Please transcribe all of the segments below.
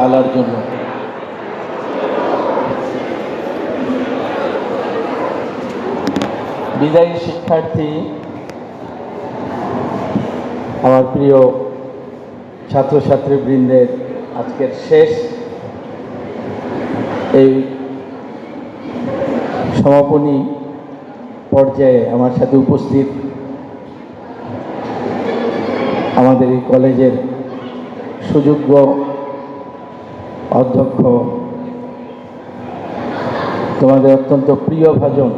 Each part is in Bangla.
তাআলার জন্য। বিদায়ী শিক্ষার্থী, আমার প্রিয় ছাত্রছাত্রী বৃন্দের আজকের শেষ এই সমাপনী পর্যায়ে আমার সাথে উপস্থিত আমাদের এই কলেজের সুযোগ্য অধ্যক্ষ, তোমাদের অত্যন্ত প্রিয় ভাজন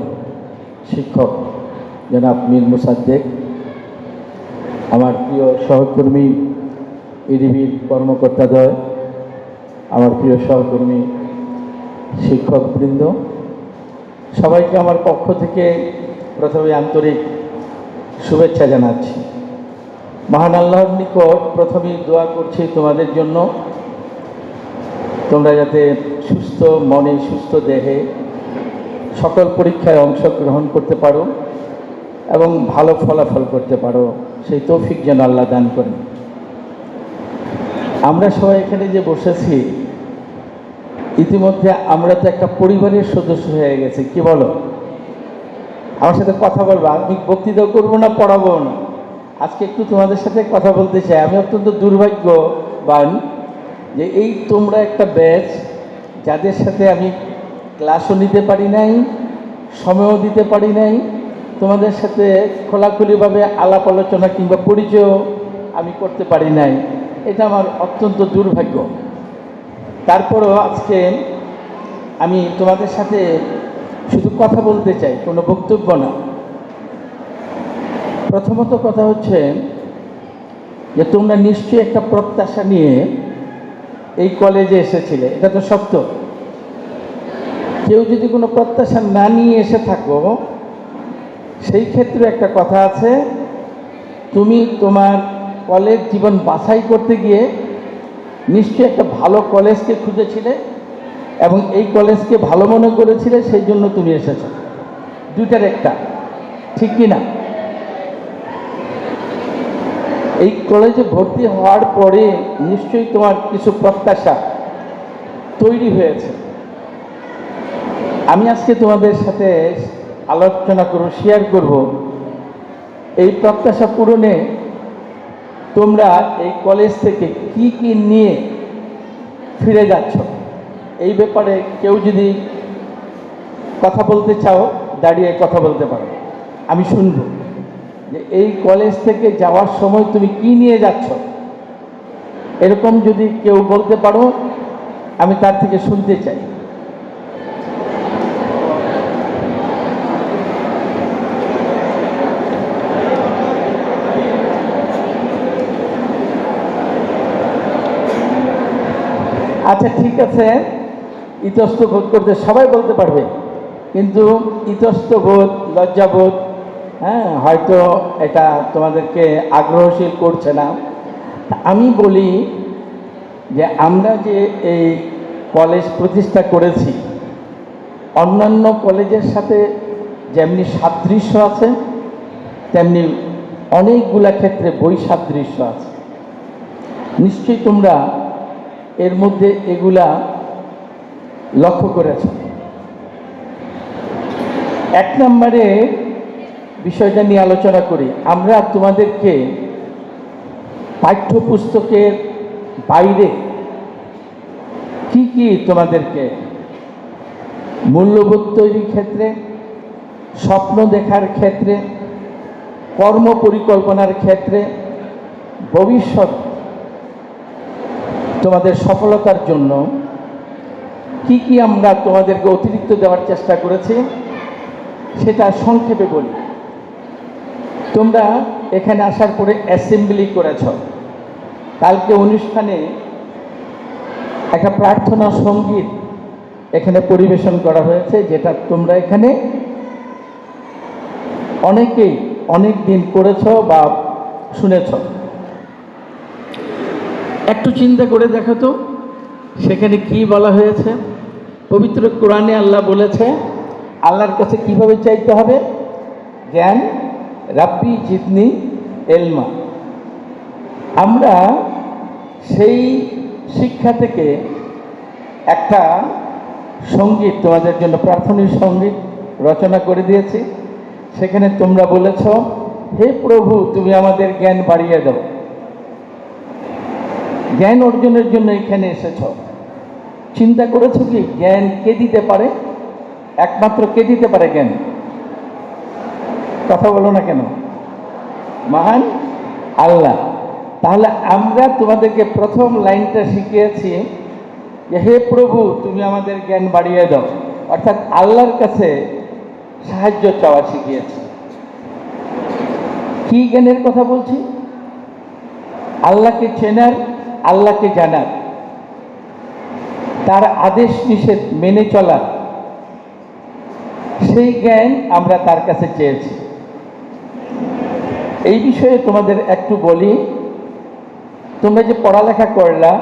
শিক্ষক জনাব মীর মুসাদ্দেক, আমার প্রিয় সহকর্মী ইডিবির কর্মকর্তাদ্বয় আমার প্রিয় সহকর্মী শিক্ষকবৃন্দ, সবাইকে আমার পক্ষ থেকে প্রথমে আন্তরিক শুভেচ্ছা জানাচ্ছি। মহান আল্লাহর নিকট প্রথমেই দোয়া করছি তোমাদের জন্য। তোমরা যাতে সুস্থ মনে, সুস্থ দেহে সকল পরীক্ষায় অংশগ্রহণ করতে পারো এবং ভালো ফলাফল করতে পারো, সেই তৌফিক যেন আল্লাহ দান করেন। আমরা সবাই এখানে যে বসেছি, ইতিমধ্যে আমরা তো একটা পরিবারের সদস্য হয়ে গেছি, কি বলো? আমার সাথে কথা বলব, আমি বক্তৃতা করব না, পড়াবো না। আজকে একটু তোমাদের সাথে কথা বলতে চাই, আমি অত্যন্ত দুর্ভাগ্যবান যে এই তোমরা একটা ব্যাচ যাদের সাথে আমি ক্লাসও নিতে পারি নাই, সময়ও দিতে পারি নাই, তোমাদের সাথে খোলাখুলিভাবে আলাপ আলোচনা কিংবা পরিচয়ও আমি করতে পারি নাই। এটা আমার অত্যন্ত দুর্ভাগ্য। তারপরও আজকে আমি তোমাদের সাথে শুধু কথা বলতে চাই, কোনো বক্তব্য না। প্রথমত কথা হচ্ছে যে তোমরা নিশ্চয়ই একটা প্রত্যাশা নিয়ে এই কলেজে এসেছিলে, এটা তো সত্য। কেউ যদি কোনো প্রত্যাশা না নিয়ে এসে থাকো, সেই ক্ষেত্রে একটা কথা আছে, তুমি তোমার কলেজ জীবন বাছাই করতে গিয়ে নিশ্চয়ই একটা ভালো কলেজকে খুঁজেছিলে এবং এই কলেজকে ভালো মনে করেছিলে, সেই জন্য তুমি এসেছ। দুইটার একটা, ঠিক কি না এই কলেজে ভর্তি হওয়ার পরে নিশ্চয়ই তোমার কিছু প্রত্যাশা তৈরি হয়েছে। আমি আজকে তোমাদের সাথে আলোচনা করব শেয়ার করব। এই প্রত্যাশা পূরণে তোমরা এই কলেজ থেকে কি কি নিয়ে ফিরে যাচ্ছ? এই ব্যাপারে কেউ যদি কথা বলতে চাও, দাঁড়িয়ে কথা বলতে পারো। আমি শুনব। যে এই কলেজ থেকে যাওয়ার সময় তুমি কি নিয়ে যাচ্ছ? এরকম যদি কেউ বলতে পারো, আমি তার থেকে শুনতে চাই। আচ্ছা ঠিক আছে। ইতস্ত বোধ করতে সবাই বলতে পারবে। কিন্তু ইতস্ত বোধ, লজ্জাবোধ হ্যাঁ হয়তো এটা তোমাদেরকে আগ্রহশীল করছে না। আমি বলি যে আমরা যে এই কলেজ প্রতিষ্ঠা করেছি, অন্যান্য কলেজের সাথে যেমনি সাদৃশ্য আছে, তেমনি অনেকগুলা ক্ষেত্রে বৈসাদৃশ্য আছে। নিশ্চয়ই তোমরা এর মধ্যে এগুলা লক্ষ্য করেছ। এক নম্বরে বিষয়টা নিয়ে আলোচনা করি। আমরা তোমাদেরকে পাঠ্যপুস্তকের বাইরে কি কি তোমাদেরকে মূল্যবোধ তৈরির ক্ষেত্রে, স্বপ্ন দেখার ক্ষেত্রে, কর্ম পরিকল্পনার ক্ষেত্রে, ভবিষ্যৎ তোমাদের সফলতার জন্য কি কি আমরা তোমাদেরকে অতিরিক্ত দেওয়ার চেষ্টা করেছি, সেটা সংক্ষেপে বলি। তোমরা এখানে আসার পরে অ্যাসেম্বলি করেছ। কালকে অনুষ্ঠানে একটা প্রার্থনা সংগীত এখানে পরিবেশন করা হয়েছে, যেটা তোমরা এখানে অনেকেই অনেক দিন করেছ বা শুনেছ। একটু চিন্তা করে দেখো তো, সেখানে কি বলা হয়েছে? পবিত্র কোরআনে আল্লাহ বলেছে, আল্লাহর কাছে কীভাবে চাইতে হবে? জ্ঞান রাব্বি জিতনি এলমা। আমরা সেই শিক্ষা থেকে একটা সংগীত, তোমাদের জন্য প্রাথমিক সংগীত রচনা করে দিয়েছি। সেখানে তোমরা বলেছ, হে প্রভু, তুমি আমাদের জ্ঞান বাড়িয়ে দাও। জ্ঞান অর্জনের জন্য এখানে এসেছ। চিন্তা করেছ কি? জ্ঞান কে দিতে পারে? একমাত্র কে দিতে পারে জ্ঞান? কথা বলো না কেন? মহান আল্লাহ। তাহলে আমরা তোমাদেরকে প্রথম লাইনটা শিখিয়েছি যে, হে প্রভু, তুমি আমাদের জ্ঞান বাড়িয়ে দাও। অর্থাৎ আল্লাহর কাছে সাহায্য চাওয়া শিখিয়েছি। কি জ্ঞানের কথা বলছি? আল্লাহকে চেনার, আল্লাহকে জানার। তার আদেশ নিষেধ মেনে চলার। সেই জ্ঞান আমরা তার কাছে চেয়েছি। এই বিষয়ে তোমাদের একটু বলি। তোমরা যে পড়ালেখা করলা,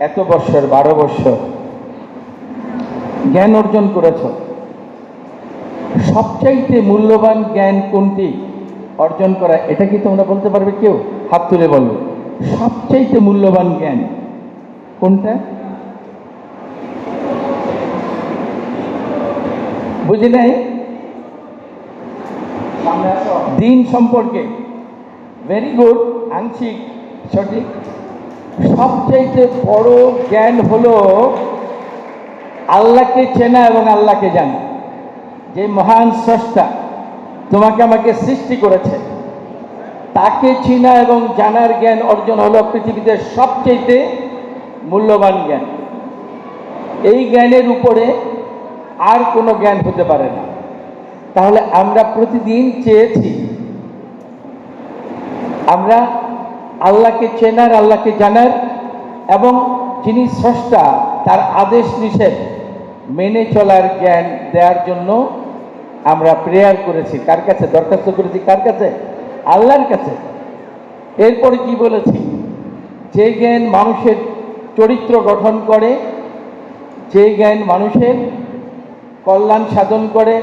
এত বৎসর বারো বৎসর জ্ঞান অর্জন করেছ। সবচাইতে মূল্যবান জ্ঞান কোনটি অর্জন করা, এটা কি তোমরা বলতে পারবে কেউ? হাত তুলে বলবে সবচাইতে মূল্যবান জ্ঞান কোনটা? বুঝি নাই? দিন সম্পর্কে ভেরি গুড আংশিক, সঠিক। সবচাইতে বড় জ্ঞান হলো আল্লাহকে চেনা এবং আল্লাহকে জানা। যে মহান স্রষ্টা তোমাকে আমাকে সৃষ্টি করেছে, তাকে চিনা এবং জানার জ্ঞান অর্জন হলো পৃথিবীতে সবচেয়ে মূল্যবান জ্ঞান। এই জ্ঞানের উপরে আর কোনো জ্ঞান হতে পারে না। তাহলে আমরা প্রতিদিন চেয়েছি। আমরা আল্লাহকে চেনার, আল্লাহকে জানার এবং যিনি স্রষ্টা, তার আদেশ নিষেধ মেনে চলার জ্ঞান দেওয়ার জন্য আমরা প্রেয়ার করেছি। কার কাছে? দরখাস্ত করেছি কার কাছে? আল্লাহর কাছে। এরপরে কি বলেছি? যে জ্ঞান মানুষের চরিত্র গঠন করে, যে জ্ঞান মানুষের কল্যাণ সাধন করে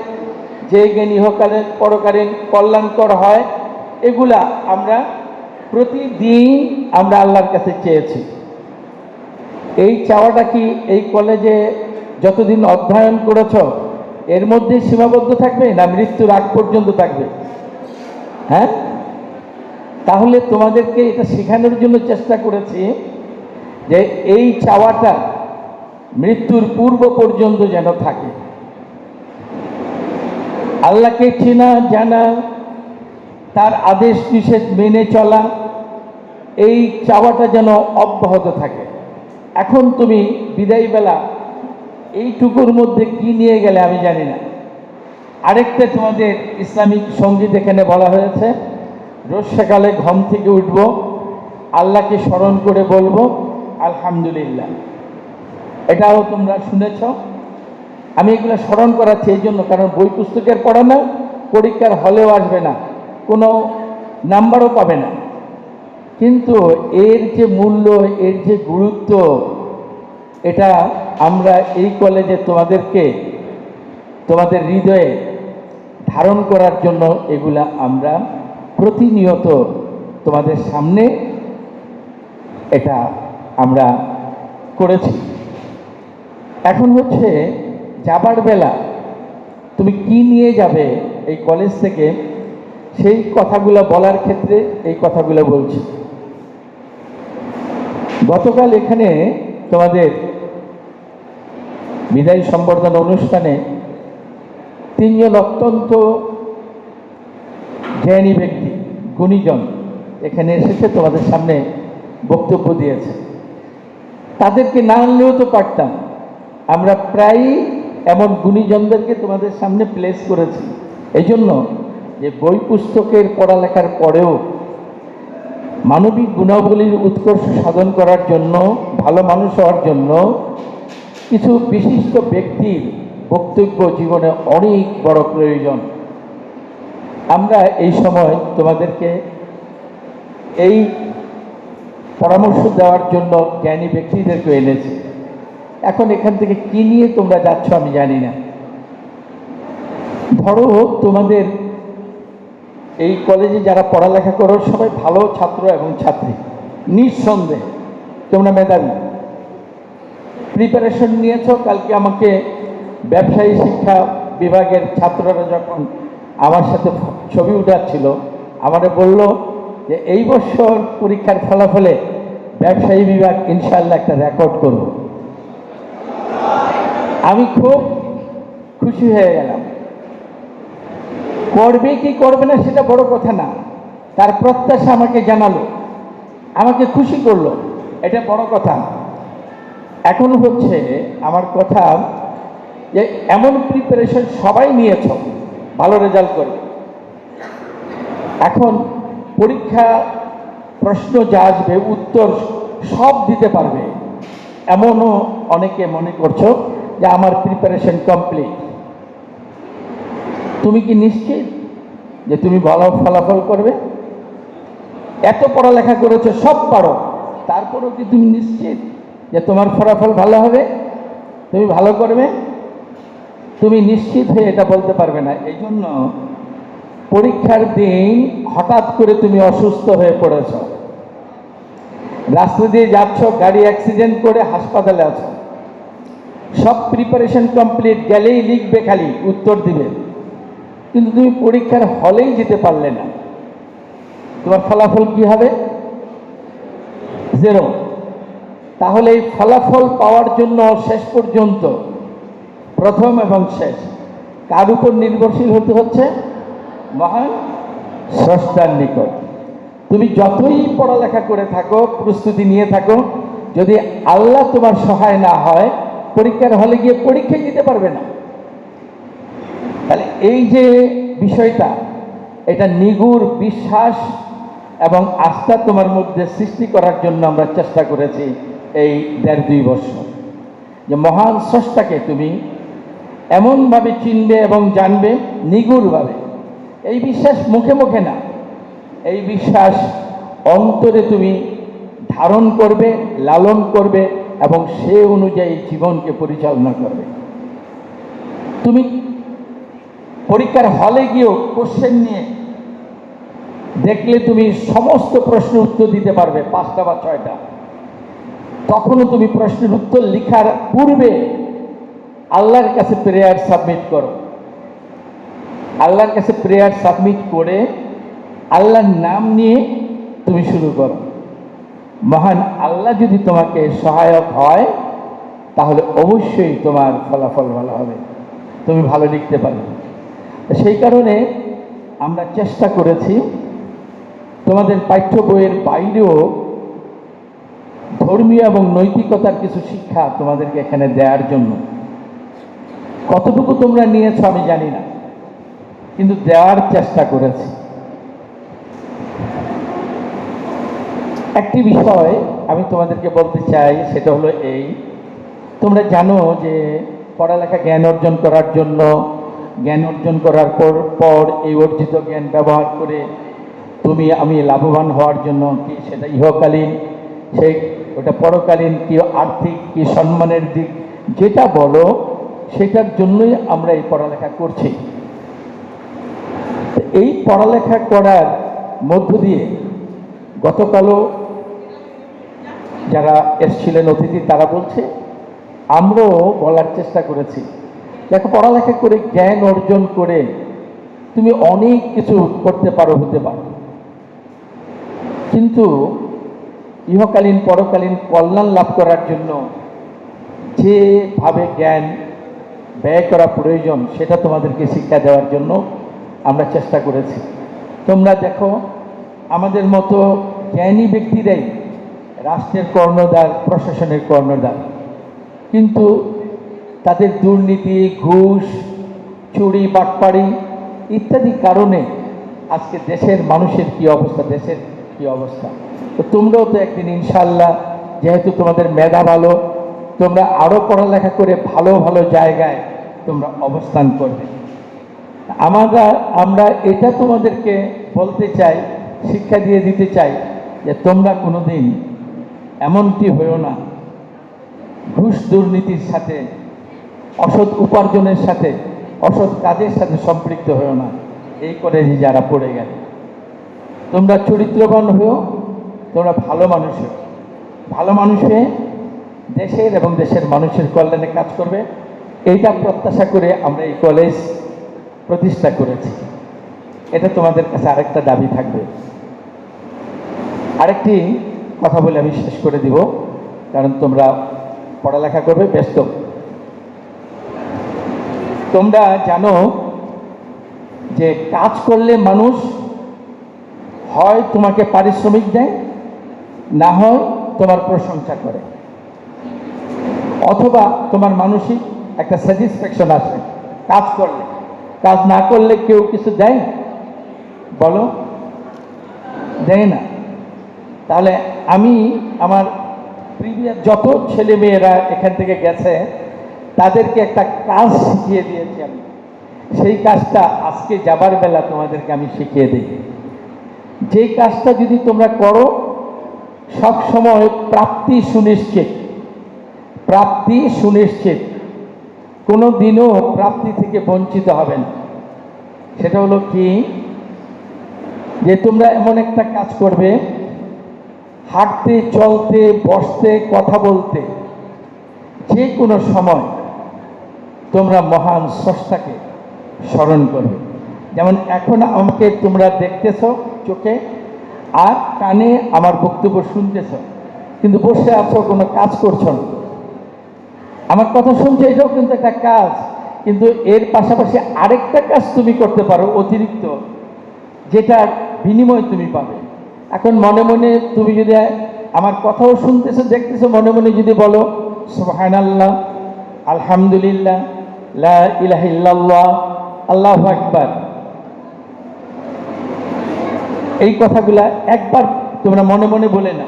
যে জ্ঞান পরকালীন কল্যাণকর হয়, এগুলা আমরা প্রতিদিন আমরা আল্লাহর কাছে চেয়েছি। এই চাওয়াটা কি এই কলেজে যতদিন অধ্যয়ন করেছ, এর মধ্যে সীমাবদ্ধ থাকবে না মৃত্যুর আগ পর্যন্ত থাকবে? হ্যাঁ? তাহলে তোমাদেরকে এটা শেখানোর জন্য চেষ্টা করেছি যে এই চাওয়াটা মৃত্যুর পূর্ব পর্যন্ত যেন থাকে। আল্লাহকে চেনা, জানা, তার আদেশ, নিষেধ মেনে চলা, এই চাওয়াটা যেন অব্যাহত থাকে। এখন তুমি বিদায় বেলা এইটুকুর মধ্যে কি নিয়ে গেলে আমি জানি না। আরেকটা তোমাদের ইসলামিক সংগীত এখানে বলা হয়েছে রোজ সকালে ঘুম থেকে উঠব, আল্লাহকে স্মরণ করে বলব, আলহামদুলিল্লাহ। এটাও তোমরা শুনেছ। আমি এগুলো স্মরণ করাচ্ছি এই জন্য, কারণ বই পুস্তকের পড়ানো পরীক্ষার হলেও আসবে না, কোনো নাম্বারও পাবে না। কিন্তু এর যে মূল্য, এর যে গুরুত্ব, এটা আমরা এই কলেজে তোমাদেরকে, তোমাদের হৃদয়ে ধারণ করার জন্য এগুলা আমরা প্রতিনিয়ত তোমাদের সামনে এটা আমরা করেছি। এখন হচ্ছে যাবার বেলা তুমি কি নিয়ে যাবে এই কলেজ থেকে, সেই কথাগুলো বলার ক্ষেত্রে এই কথাগুলো বলছি। গতকাল এখানে তোমাদের বিদায় সম্বর্ধনা অনুষ্ঠানে তিনজন অত্যন্ত জ্ঞানী ব্যক্তি, গুণীজন এখানে এসেছে, তোমাদের সামনে বক্তব্য দিয়েছে। তাদেরকে না আনলেও তো পারতাম আমরা প্রায়ই এমন গুণীজনদেরকে তোমাদের সামনে প্লেস করেছি। এই জন্য যে বই পুস্তকের পড়ালেখার পরেও মানবিক গুণাবলীর উৎকর্ষ সাধন করার জন্য, ভালো মানুষ হওয়ার জন্য কিছু বিশিষ্ট ব্যক্তির বক্তব্য জীবনে অনেক বড় প্রয়োজন। আমরা এই সময় তোমাদেরকে এই পরামর্শ দেওয়ার জন্য জ্ঞানী ব্যক্তিদেরকে এনেছি। এখন এখান থেকে কি নিয়ে তোমরা যাচ্ছ আমি জানি না। ধরো তোমাদের এই কলেজে যারা পড়ালেখা করো, সবাই ভালো ছাত্র এবং ছাত্রী, নিঃসন্দেহে। তোমরা মেধাবী। প্রিপারেশন নিয়েছো, কালকে আমাকে ব্যবসায়ী শিক্ষা বিভাগের ছাত্ররা যখন আমার সাথে ছবি উঠাচ্ছিল, আমারে বলল যে, এই বছর পরীক্ষার ফলাফলে ব্যবসায়ী বিভাগ ইনশাল্লাহ একটা রেকর্ড করব। আমি খুব খুশি হয়ে গেলাম। করবে কি করবে না সেটা বড় কথা না। তার প্রত্যাশা আমাকে জানালো। আমাকে খুশি করল। এটা বড় কথা। এখন হচ্ছে আমার কথা যে, এমন প্রিপারেশন সবাই নিয়েছ, ভালো রেজাল্ট করবে এখন পরীক্ষা, প্রশ্ন যা আসবে, উত্তর সব দিতে পারবে। এমনও অনেকে মনে করছ যে আমার প্রিপারেশন কমপ্লিট তুমি কি নিশ্চিত যে তুমি ভালো ফলাফল করবে? এত পড়ালেখা করেছ, সব পারো। তারপরেও কি তুমি নিশ্চিত যে তোমার ফলাফল ভালো হবে? তুমি ভালো করবে? তুমি নিশ্চিত হয়ে এটা বলতে পারবে না। এই জন্য পরীক্ষার দিন হঠাৎ করে তুমি অসুস্থ হয়ে পড়েছ। রাস্তা দিয়ে যাচ্ছ, গাড়ি অ্যাক্সিডেন্ট করে হাসপাতালে আছো। সব প্রিপারেশন কমপ্লিট গেলেই লিখবে খালি, উত্তর দিবে। কিন্তু তুমি পরীক্ষার হলেই যেতে পারলে না। তোমার ফলাফল কি হবে? জেরো তাহলে এই ফলাফল পাওয়ার জন্য শেষ পর্যন্ত, প্রথম এবং শেষ, কার উপর নির্ভরশীল হতে হচ্ছে? মহান স্রষ্টার নিকট। তুমি যতই পড়ালেখা করে থাকো, প্রস্তুতি নিয়ে থাকো, যদি আল্লাহ তোমার সহায় না হয় পরীক্ষার হলে গিয়ে পরীক্ষাই দিতে পারবে না। তাহলে এই যে বিষয়টা, এটা নিগুর বিশ্বাস এবং আস্থা তোমার মধ্যে সৃষ্টি করার জন্য আমরা চেষ্টা করেছি এই দেড় দুই বছর। যে মহান স্রষ্টাকে তুমি এমনভাবে চিনবে এবং জানবে, নিগুড়ভাবে। এই বিশ্বাস মুখে মুখে না। এই বিশ্বাস অন্তরে তুমি ধারণ করবে, লালন করবে এবং সে অনুযায়ী জীবনকে পরিচালনা করবে। তুমি পরীক্ষার হলে গিয়েও কোশ্চেন নিয়ে দেখলে তুমি সমস্ত প্রশ্ন উত্তর দিতে পারবে, পাঁচটা বা ছয়টা। তখনও তুমি প্রশ্নের উত্তর লেখার পূর্বে আল্লাহর কাছে প্রেয়ার সাবমিট করো। আল্লাহর কাছে প্রেয়ার সাবমিট করে আল্লাহর নাম নিয়ে তুমি শুরু করো। মহান আল্লাহ যদি তোমাকে সহায়ক হয়, তাহলে অবশ্যই তোমার ফলাফল ভালো হবে। তুমি ভালো লিখতে পারবে। সেই কারণে আমরা চেষ্টা করেছি, তোমাদের পাঠ্য বইয়ের বাইরেও ধর্মীয় এবং নৈতিকতার কিছু শিক্ষা তোমাদেরকে এখানে দেওয়ার জন্য। কতটুকু তোমরা নিয়েছো আমি জানি না, কিন্তু দেওয়ার চেষ্টা করেছি। একটি বিষয় আমি তোমাদেরকে বলতে চাই, সেটা হলো এই। তোমরা জানো যে পড়ালেখা জ্ঞান অর্জন করার জন্য, জ্ঞান অর্জন করার পর পর এই অর্জিত জ্ঞান ব্যবহার করে তুমি আমি লাভবান হওয়ার জন্য কি সেটা ইহকালীন, সেই ওটা পরকালীন, কি আর্থিক, কি সম্মানের দিক, যেটা বলো, সেটার জন্যই আমরা এই পড়ালেখা করছি। এই পড়ালেখা করার মধ্য দিয়ে গতকালও যারা এসছিলেন অতিথি, তারা বলছে, আমরাও বলার চেষ্টা করেছি। দেখো, পড়ালেখা করে জ্ঞান অর্জন করে তুমি অনেক কিছু করতে পারো, হতে পারো। কিন্তু ইহকালীন, পরকালীন কল্যাণ লাভ করার জন্য যেভাবে জ্ঞান ব্যয় করা প্রয়োজন, সেটা তোমাদেরকে শিক্ষা দেওয়ার জন্য আমরা চেষ্টা করেছি। তোমরা দেখো, আমাদের মতো জ্ঞানী ব্যক্তিরাই রাষ্ট্রের কর্ণধার, প্রশাসনের কর্ণধার। কিন্তু তাদের দুর্নীতি, ঘুষ, চুরি, বাটপাড়ি ইত্যাদি কারণে আজকে দেশের মানুষের কি অবস্থা, দেশের কি অবস্থা? তো তোমরাও তো একদিন ইনশাল্লাহ যেহেতু তোমাদের মেধা ভালো, তোমরা আরও পড়ালেখা করে ভালো ভালো জায়গায় তোমরা অবস্থান করবে। আমরা আমরা এটা তোমাদেরকে বলতে চাই, শিক্ষা দিয়ে দিতে চাই যে তোমরা কোনোদিন এমনটি হয়েও না। ঘুষ দুর্নীতির সাথে, অসৎ উপার্জনের সাথে, অসৎ কাজের সাথে সম্পৃক্ত হয়েও না। এই করে যারা পড়ে গেল। তোমরা চরিত্রবান হয়েও তোমরা ভালো মানুষ হও ভালো মানুষ দেশের এবং দেশের মানুষের কল্যাণে কাজ করবে। এইটা প্রত্যাশা করে আমরা এই কলেজ প্রতিষ্ঠা করেছি। এটা তোমাদের কাছে আরেকটা দাবি থাকবে। আরেকটি কথা বলে আমি শেষ করে দিব, কারণ তোমরা পড়ালেখা করবে, ব্যস্ত। তোমরা জানো যে কাজ করলে মানুষ হয় তোমাকে পারিশ্রমিক দেয়, না হয় তোমার প্রশংসা করে। অথবা তোমার মানসিক একটা স্যাটিসফ্যাকশন আসে কাজ করলে। কাজ না করলে কেউ কিছু দেয়? বলো? দেয় না। তাহলে আমি আমার প্রিভিয়াস যত ছেলে মেয়েরা এখান থেকে গেছে, তাদেরকে একটা কাজ শিখিয়ে দিয়েছি আমি। সেই কাজটা আজকে যাবার বেলা তোমাদেরকে আমি শিখিয়ে দিই। যেই কাজটা যদি তোমরা করো, সব সময় প্রাপ্তি সুনিশ্চিত। প্রাপ্তি সুনিশ্চিত। কোনো দিনও প্রাপ্তি থেকে বঞ্চিত হবে না। সেটা হলো কি? যে তোমরা এমন একটা কাজ করবে হাঁটতে, চলতে, বসতে, কথা বলতে, যে কোনো সময় তোমরা মহান স্রষ্টাকে স্মরণ করবে। যেমন এখন আমাকে তোমরা দেখতেছ চোখে আর কানে আমার বক্তব্য শুনতেছ, কিন্তু বসে আছো, কোনো কাজ করছ না। আমার কথা শুনছো এটাও কিন্তু একটা কাজ, কিন্তু এর পাশাপাশি আরেকটা কাজ তুমি করতে পারো অতিরিক্ত যেটা বিনিময় তুমি পাবে। এখন মনে মনে তুমি যদি আমার কথাও শুনতেছো, দেখতেছো, মনে মনে যদি বলো সুহান আল্লাহ আলহামদুলিল্লাহ ইল্লাল্লাহ আকবার। এই কথাগুলা একবার তোমরা মনে মনে বলে না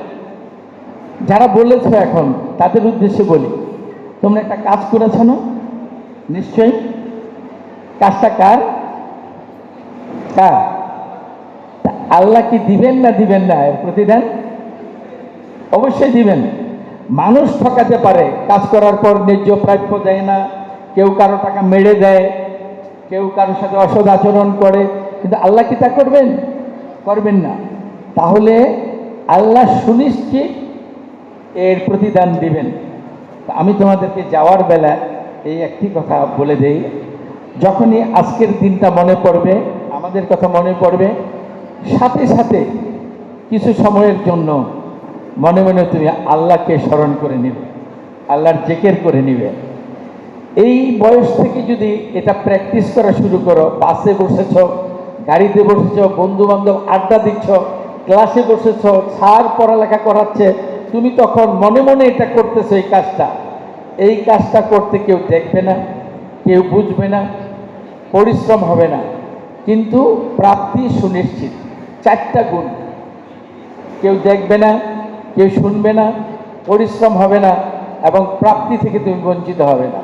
যারা বলেছ এখন, তাদের উদ্দেশ্যে বলি, তোমরা একটা কাজ করেছ না? নিশ্চয়ই? কাজটা কার? কার? আল্লাহ কি দিবেন না দিবেন না? এর প্রতিদান? অবশ্যই দিবেন। মানুষ ঠকাতে পারে, কাজ করার পর ন্যায্য প্রাপ্য দেয় না, কেউ কারও টাকা মেরে দেয়, কেউ কারোর সাথে অসৎ আচরণ করে, কিন্তু আল্লাহ কি তা করবেন? করবেন না। তাহলে আল্লাহ সুনিশ্চিত এর প্রতিদান দিবেন। আমি তোমাদেরকে যাওয়ার বেলা এই একটি কথা বলে দেই। যখনই আজকের দিনটা মনে পড়বে, আমাদের কথা মনে পড়বে সাথে সাথে কিছু সময়ের জন্য মনে মনে তুমি আল্লাহকে স্মরণ করে নিবে, আল্লাহর জেকের করে নিবে। এই বয়স থেকে যদি এটা প্র্যাকটিস করা শুরু করো, বাসে বসেছ, গাড়িতে বসেছ বন্ধু বান্ধব আড্ডা দিচ্ছ, ক্লাসে বসেছ, স্যার পড়ালেখা করাচ্ছে, তুমি তখন মনে মনে এটা করতেছো এই কাজটা। এই কাজটা করতে কেউ দেখবে না, কেউ বুঝবে না, পরিশ্রম হবে না। কিন্তু প্রাপ্তি সুনিশ্চিত। চারটা গুণ। কেউ দেখবে না, কেউ শুনবে না, পরিশ্রম হবে না এবং প্রাপ্তি থেকে তুমি বঞ্চিত হবে না।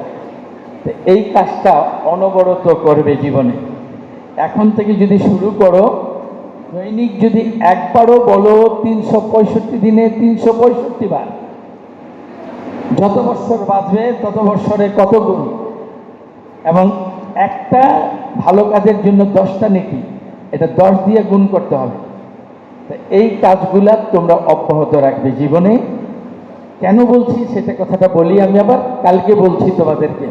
এই কাজটা অনবরত করবে জীবনে। এখন থেকে যদি শুরু করো, দৈনিক যদি একবারও বলো তিনশো পঁয়ষট্টি দিনে তিনশো পঁয়ষট্টি বার, যত বৎসর বাঁচবে তত বৎসরে কত গুণ। এবং একটা ভালো কাজের জন্য দশটা নেকি। এটা দশ দিয়ে গুণ করতে হবে। এই কাজগুলা তোমরা অব্যাহত রাখবে জীবনে। কেন বলছি? সেটা কথাটা বলি আমি আবার, কালকে বলছি তোমাদেরকে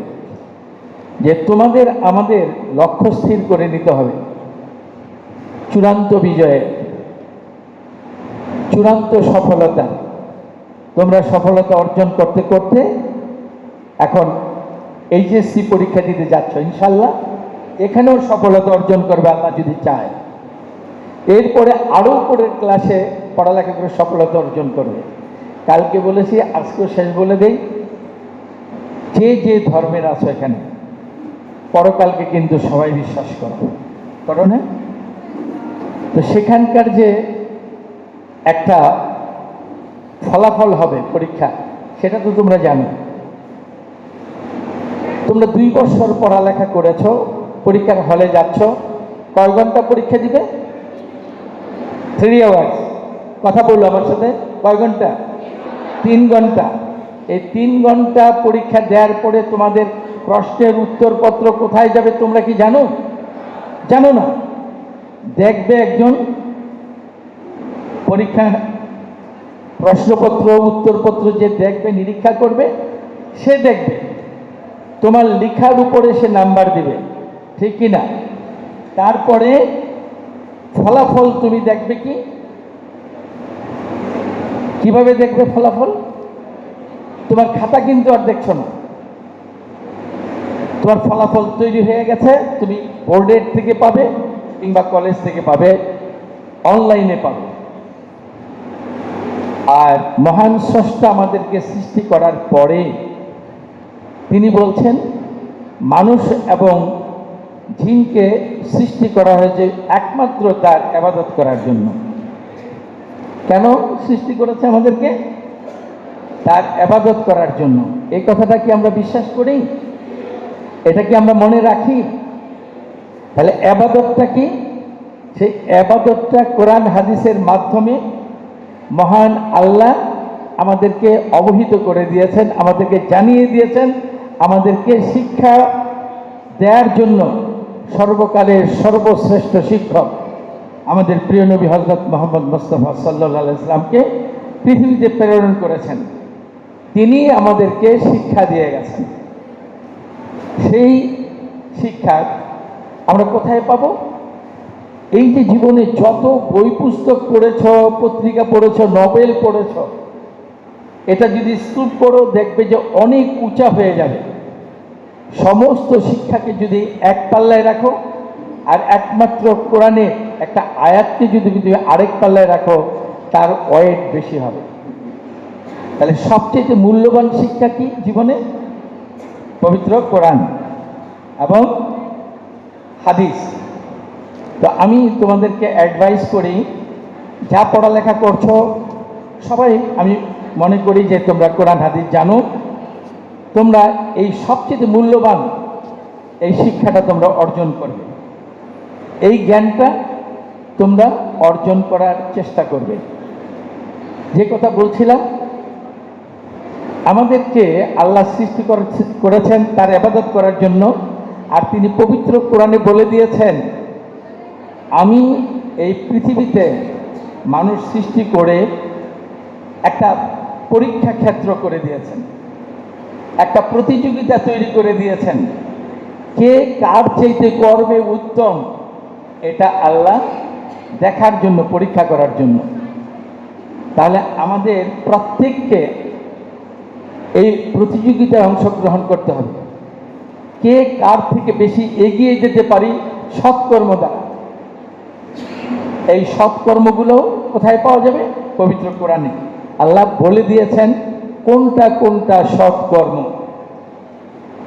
যে তোমাদের আমাদের লক্ষ্য স্থির করে নিতে হবে। চূড়ান্ত বিজয়ে, চূড়ান্ত সফলতা। তোমরা সফলতা অর্জন করতে করতে এখন এইচএসসি পরীক্ষা দিতে যাচ্ছ, ইনশাল্লাহ। এখানেও সফলতা অর্জন করবে আল্লাহ যদি চায়। এরপরে আরও উপরের ক্লাসে পড়ালেখা করে সফলতা অর্জন করবে। কালকে বলেছি, আজকেও শেষ বলে দেই। যে যে ধর্মের আছো এখানে, পরকালকে কিন্তু সবাই বিশ্বাস করো। করো না তো সেখানকার যে একটা ফলাফল হবে পরীক্ষা, সেটা তো তোমরা জানো। তোমরা দুই বছর পড়ালেখা করেছ পরীক্ষার হলে যাচ্ছ। কয় ঘণ্টা পরীক্ষা দিবে? থ্রি আওয়ার্স কথা বলল আমার সাথে। কয় ঘণ্টা? তিন ঘণ্টা। এই তিন ঘণ্টা পরীক্ষা দেওয়ার পরে তোমাদের প্রশ্নের উত্তরপত্র কোথায় যাবে তোমরা কি জানো? জানো না। দেখবে একজন পরীক্ষা প্রশ্নপত্র, উত্তরপত্র যে দেখবে, নিরীক্ষা করবে, সে দেখবে। তোমার লেখার উপরে সে নাম্বার দিবে। ঠিক কি না তারপরে ফলাফল তুমি দেখবে কি? কীভাবে দেখবে ফলাফল? তোমার খাতা কিন্তু আর দেখছ না। তোমার ফলাফল তৈরি হয়ে গেছে, তুমি বোর্ডের থেকে পাবে কিংবা কলেজ থেকে পাবে অনলাইনে পাবে। আর মহান স্রষ্টা আমাদেরকে সৃষ্টি করার পরে তিনি বলছেন, মানুষ এবং ঝিনকে সৃষ্টি করা হয়েছে একমাত্র তার আবাদত করার জন্য। কেন সৃষ্টি করেছে আমাদেরকে? তার আবাদত করার জন্য। এই কথাটা কি আমরা বিশ্বাস করি? এটা কি আমরা মনে রাখি? তাহলে আবাদতটা কি? সেই আবাদতটা কোরআন হাদিসের মাধ্যমে মহান আল্লাহ আমাদেরকে অবহিত করে দিয়েছেন, আমাদেরকে জানিয়ে দিয়েছেন, আমাদেরকে শিক্ষা দেওয়ার জন্য সর্বকালের সর্বশ্রেষ্ঠ শিক্ষক আমাদের প্রিয় নবী হজরত মোহাম্মদ মোস্তফা সাল্লাহ ইসলামকে পৃথিবীতে প্রেরণ করেছেন। তিনি আমাদেরকে শিক্ষা দিয়ে গেছেন। সেই শিক্ষা আমরা কোথায় পাবো? এই যে জীবনে যত বই পুস্তক পড়েছ, পত্রিকা পড়েছ, নভেল পড়েছ, এটা যদি স্তূপ করো দেখবে যে অনেক উঁচা হয়ে যাবে। সমস্ত শিক্ষাকে যদি এক পাল্লায় রাখো, আর একমাত্র কোরআনে একটা আয়াতকে যদি তুমি আরেক পাল্লায় রাখো, তার ওয়েট বেশি হবে। তাহলে সবচেয়ে মূল্যবান শিক্ষা কি জীবনে? পবিত্র কোরআন এবং হাদিস। তো আমি তোমাদেরকে অ্যাডভাইস করি, যা পড়ালেখা করছ, সবাই আমি মনে করি যে তোমরা কোরআন, হাদিস জানো। তোমরা এই সবচেয়ে মূল্যবান এই শিক্ষাটা তোমরা অর্জন করবে। এই জ্ঞানটা তোমরা অর্জন করার চেষ্টা করবে। যে কথা বলছিলাম, আমাদেরকে আল্লাহ সৃষ্টি করেছেন, তার আবাদত করার জন্য, আর তিনি পবিত্র কোরআনে বলে দিয়েছেন, আমি এই পৃথিবীতে মানুষ সৃষ্টি করে একটা পরীক্ষা ক্ষেত্র করে দিয়েছেন। একটা প্রতিযোগিতা তৈরি করে দিয়েছেন। কে কার চাইতে করবে উত্তম, এটা আল্লাহ দেখার জন্য, পরীক্ষা করার জন্য। তাহলে আমাদের প্রত্যেককে এই প্রতিযোগিতায় অংশগ্রহণ করতে হবে। কে কার থেকে বেশি এগিয়ে যেতে পারি সৎকর্ম দ্বারা। এই সৎকর্মগুলো কোথায় পাওয়া যাবে? পবিত্র কোরআনে। আল্লাহ বলে দিয়েছেন কোনটা কোনটা সৎকর্ম?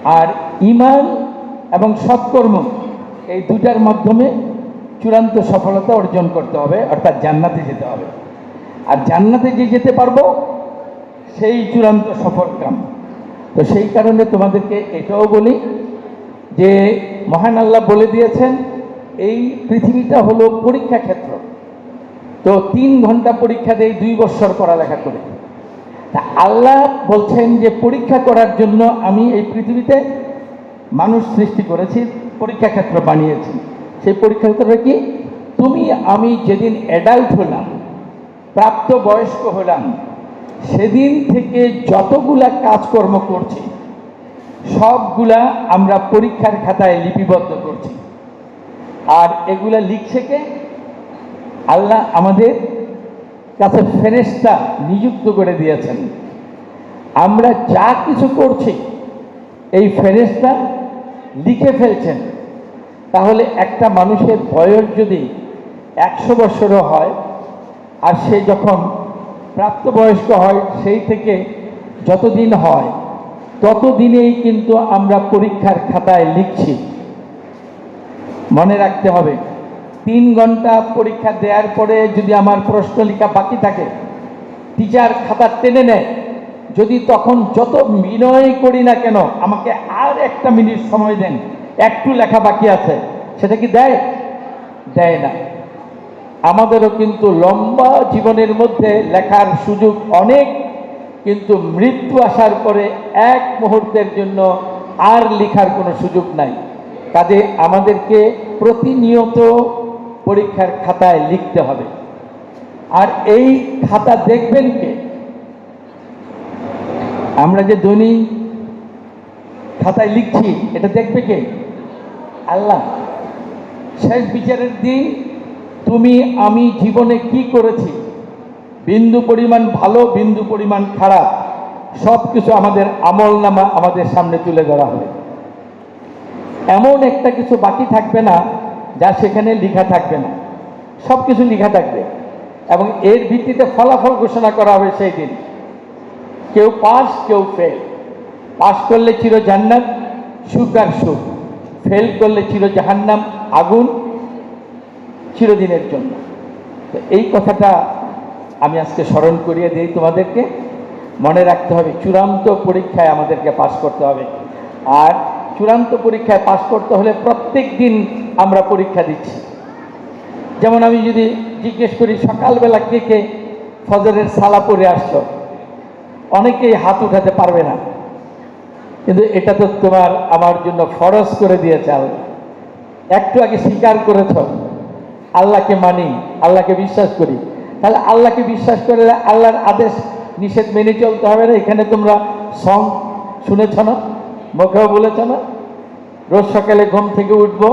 আর ইমান এবং সৎকর্ম, এই দুটার মাধ্যমে চূড়ান্ত সফলতা অর্জন করতে হবে, অর্থাৎ জান্নাতে যেতে হবে। আর জান্নাতে যে যেতে পারব, সেই চূড়ান্ত সফল কাম। তো সেই কারণে তোমাদেরকে এটাও বলি যে, মহান আল্লাহ বলে দিয়েছেন, এই পৃথিবীটা হলো পরীক্ষা ক্ষেত্র। তো তিন ঘণ্টা পরীক্ষা দেয় দুই বছর পড়ালেখা করে। আল্লাহ বলছেন যে পরীক্ষা করার জন্য আমি এই পৃথিবীতে মানুষ সৃষ্টি করেছি, পরীক্ষা ক্ষেত্র বানিয়েছি। সেই পরীক্ষা ক্ষেত্রটা কি? তুমি, আমি যেদিন অ্যাডাল্ট হলাম, প্রাপ্ত বয়স্ক হলাম, সেদিন থেকে যতগুলা কাজকর্ম করছি, সবগুলা আমরা পরীক্ষার খাতায় লিপিবদ্ধ করছি। আর এগুলা লিখছে কে? আল্লাহ আমাদের কাছে ফেরেস্তা নিযুক্ত করে দিয়েছেন। আমরা যা কিছু করছি, এই ফেরেস্তা লিখে ফেলছেন। তাহলে একটা মানুষের বয়স যদি একশো বছরও হয়, আর সে যখন প্রাপ্তবয়স্ক হয়, সেই থেকে যতদিন হয়, ততদিনেই কিন্তু আমরা পরীক্ষার খাতায় লিখছি। মনে রাখতে হবে তিন ঘণ্টা পরীক্ষা দেওয়ার পরে যদি আমার প্রশ্ন লেখা বাকি থাকে টিচার খাতা টেনে নেয়। যদি তখন যত বিনয় করি না কেন, আমাকে আর একটা মিনিট সময় দেন, একটু লেখা বাকি আছে, সেটা কি দেয়? দেয় না। আমাদেরও কিন্তু লম্বা জীবনের মধ্যে লেখার সুযোগ অনেক, কিন্তু মৃত্যু আসার পরে এক মুহূর্তের জন্য আর লেখার কোনো সুযোগ নাই। কাজে আমাদেরকে প্রতিনিয়ত পরীক্ষার খাতায় লিখতে হবে। আর এই খাতা দেখবেন কে? আমরা যে দৈনিক খাতায় লিখছি, এটা দেখবে কে? আল্লাহ। শেষ বিচারের দিন তুমি, আমি জীবনে কি করেছি? বিন্দু পরিমাণ ভালো, বিন্দু পরিমাণ খারাপ সব কিছু আমাদের আমল নামা আমাদের সামনে তুলে ধরা হবে। এমন একটা কিছু বাকি থাকবে না যা সেখানে লেখা থাকবে না। সব কিছু লেখা থাকবে। এবং এর ভিত্তিতে ফলাফল ঘোষণা করা হবে সেই দিন। কেউ পাস, কেউ ফেল পাস করলে চির জান্নাত সুখ আর সুখ। ফেল করলে চির জাহান্নাম, আগুন চিরদিনের জন্য। তো এই কথাটা আমি আজকে স্মরণ করিয়ে দিই তোমাদেরকে। মনে রাখতে হবে, চূড়ান্ত পরীক্ষায় আমাদেরকে পাশ করতে হবে। আর চূড়ান্ত পরীক্ষায় পাশ করতে হলে প্রত্যেক দিন আমরা পরীক্ষা দিচ্ছি। যেমন আমি যদি জিজ্ঞেস করি, সকালবেলা কে কে ফজরের সালা পরে আসছো? অনেকেই হাত উঠাতে পারবে না। কিন্তু এটা তো তোমার আমার জন্য ফরজ করে দিয়েছে আল্লাহ। একটু আগে স্বীকার করেছ, আল্লাহকে মানি, আল্লাহকে বিশ্বাস করি। তাহলে আল্লাহকে বিশ্বাস করে আল্লাহর আদেশ নিষেধ মেনে চলতে হবে না? এখানে তোমরা সং শুনেছ না? মুখেও বলেছ না। রোজ সকালে ঘুম থেকে উঠবো,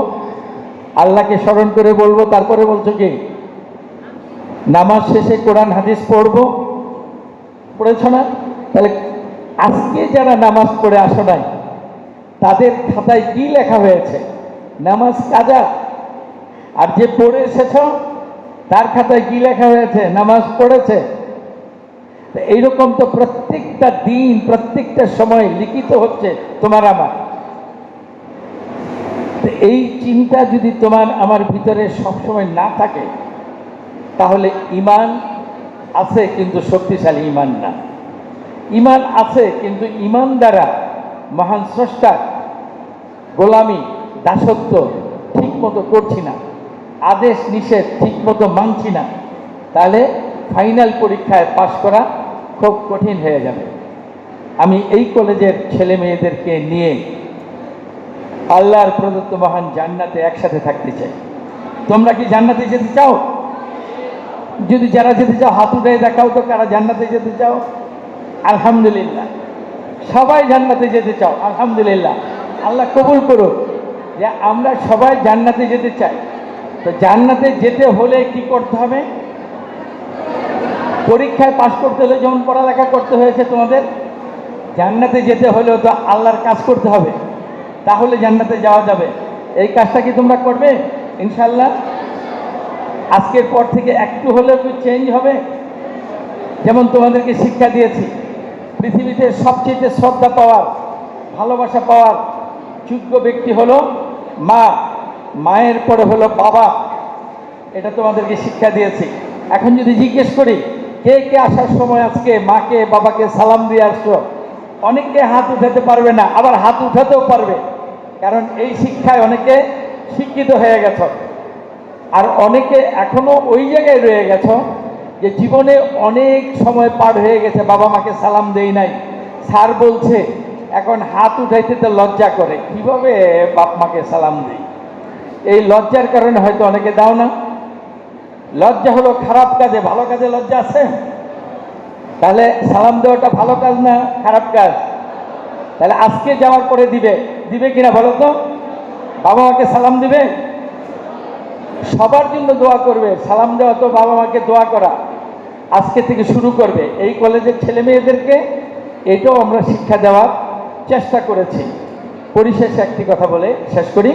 আল্লাহকে স্মরণ করে বলব, তারপরে বলছো কি? নামাজ শেষে কোরআন, হাদিস পড়ব। পড়েছ না? তাহলে আজকে যারা নামাজ পড়ে আসো নাই, তাদের খাতায় কি লেখা হয়েছে? নামাজ কাজা? আর যে পড়ে এসেছ, তার খাতায় কি লেখা হয়েছে? নামাজ পড়েছে? এইরকম তো প্রত্যেকটা দিন, প্রত্যেকটা সময় লিখিত হচ্ছে তোমার আমার। এই চিন্তা যদি তোমার আমার ভিতরে সবসময় না থাকে, তাহলে ইমান আছে কিন্তু শক্তিশালী ইমান না। ইমান আছে কিন্তু ইমান দ্বারা মহান স্রষ্টার গোলামি, দাসত্ব ঠিক মতো করছি না, আদেশ নিষেধ ঠিক মতো মানছি না। তাহলে ফাইনাল পরীক্ষায় পাশ করা খুব কঠিন হয়ে যাবে। আমি এই কলেজের ছেলে মেয়েদেরকে নিয়ে আল্লাহর প্রদত্ত মহান জান্নাতে একসাথে থাকতে চাই। তোমরা কি জান্নাতে যেতে চাও? যদি যারা যেতে চাও, হাত উঠে দেখাও তো কারা জান্নাতে যেতে চাও। আলহামদুলিল্লাহ। সবাই জান্নাতে যেতে চাও, আলহামদুলিল্লাহ। আল্লাহ কবুল করুক যে আমরা সবাই জান্নাতে যেতে চাই। তো জান্নাতে যেতে হলে কি করতে হবে? পরীক্ষায় পাশ করতে হলে যেমন পড়ালেখা করতে হয়েছে তোমাদের, জান্নাতে যেতে হলেও তো আল্লাহর কাজ করতে হবে, তাহলে জান্নাতে যাওয়া যাবে। এই কাজটা কি তোমরা করবে? ইনশাল্লাহ আজকের পর থেকে একটু হলেও কি চেঞ্জ হবে। যেমন তোমাদেরকে শিক্ষা দিয়েছি, পৃথিবীতে সবচেয়ে শ্রদ্ধা পাওয়ার, ভালোবাসা পাওয়ার যোগ্য ব্যক্তি হলো মা, মায়ের পরে হলো বাবা। এটা তোমাদেরকে শিক্ষা দিয়েছি। এখন যদি জিজ্ঞেস করি কে কে আসার সময় আজকে মাকে, বাবাকে সালাম দিয়ে আসছো? অনেকে হাত উঠাতে পারবে না, আবার হাত উঠাতেও পারবে। কারণ এই শিক্ষায় অনেকে শিক্ষিত হয়ে গেছ। আর অনেকে এখনও ওই জায়গায় রয়ে গেছ যে জীবনে অনেক সময় পার হয়ে গেছে, বাবা মাকে সালাম দেই নাই। স্যার বলছে, এখন হাত উঠাইতে তো লজ্জা করে, কীভাবে বাপ মাকে সালাম দেই? এই লজ্জার কারণে হয়তো অনেকে দাও না। লজ্জা হলো খারাপ কাজে, ভালো কাজে লজ্জা আছে? তাহলে সালাম দেওয়াটা ভালো কাজ না খারাপ কাজ? তাহলে আজকে যাওয়ার পরে দিবে। দিবে কিনা বলো তো? বাবা মাকে সালাম দিবে? সবার জন্য দোয়া করবে। সালাম দেওয়া তো বাবা মাকে দোয়া করা। আজকে থেকে শুরু করবে। এই কলেজের ছেলে মেয়েদেরকে এটাও আমরা শিক্ষা দেওয়ার চেষ্টা করেছি। পরিশেষে একটি কথা বলে শেষ করি।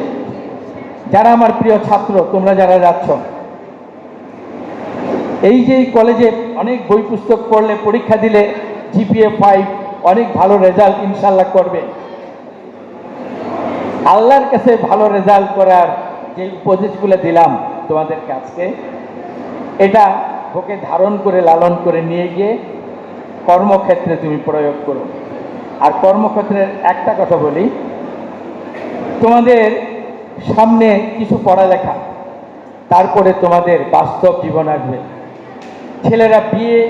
যারা আমার প্রিয় ছাত্র, তোমরা যারা যাচ্ছ এই যে কলেজে অনেক বই পুস্তক পড়লে, পরীক্ষা দিলে জিপিএ ফাইভ অনেক ভালো রেজাল্ট ইনশাল্লাহ করবে। আল্লাহর কাছে ভালো রেজাল্ট করার যে উপদেশগুলো দিলাম তোমাদের কাছকে এটা ওকে ধারণ করে, লালন করে নিয়ে গিয়ে কর্মক্ষেত্রে তুমি প্রয়োগ করো। আর কর্মক্ষেত্রের একটা কথা বলি, তোমাদের সামনে কিছু পড়ালেখা, তারপরে তোমাদের বাস্তব জীবন আসবে। ছেলেরা বিয়ে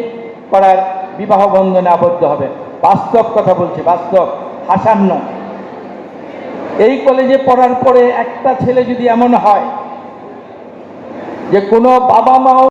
করার বিবাহ বন্ধনে আবদ্ধ হবে। বাস্তব কথা বলছি, বাস্তব, হাসান্ন। এই কলেজে পড়ার পরে একটা ছেলে যদি এমন হয় যে কোনো বাবা মাও